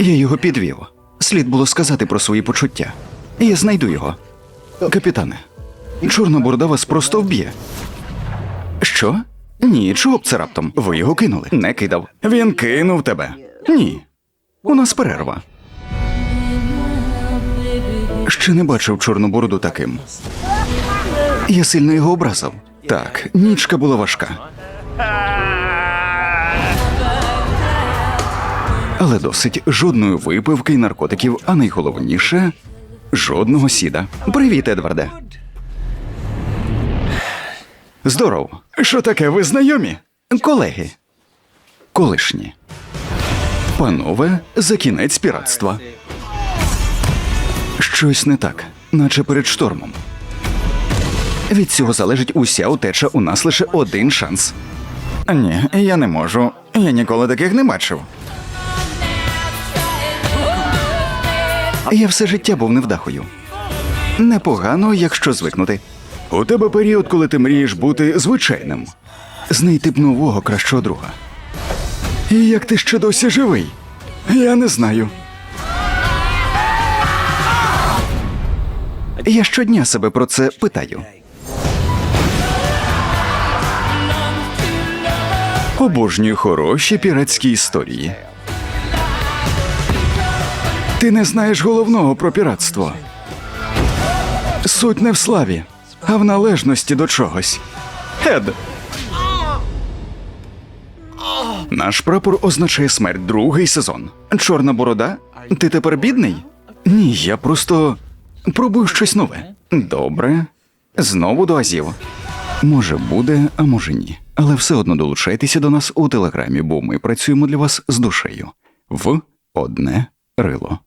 Я його підвів. Слід було сказати про свої почуття. Я знайду його. Капітане, чорна борода вас просто вб'є. Що? Ні, чого б це раптом? Ви його кинули. Не кидав. Він кинув тебе. Ні. У нас перерва. Ще не бачив чорну бороду таким. Я сильно його образив. Так, нічка була важка. Але досить жодної випивки й наркотиків, а найголовніше жодного сіда. Привіт, Едварде. Здоров. Що таке, ви знайомі? Колеги. Колишні. Панове, за кінець піратства. Щось не так, наче перед штормом. Від цього залежить уся утеча, у нас лише один шанс. Ні, я не можу. Я ніколи таких не бачив. Я все життя був невдахою. Непогано, якщо звикнути. У тебе період, коли ти мрієш бути звичайним. Знайти б нового кращого друга. І як ти ще досі живий? Я не знаю. Я щодня себе про це питаю. Обожнюю хороші піратські історії. Ти не знаєш головного про піратство. Суть не в славі, а в належності до чогось. Ед. Наш прапор означає смерть другий сезон. Чорна борода? Ти тепер бідний? Ні, я просто пробую щось нове. Добре. Знову до азів. Може, буде, а може ні. Але все одно долучайтеся до нас у телеграмі, бо ми працюємо для вас з душею в одне рило.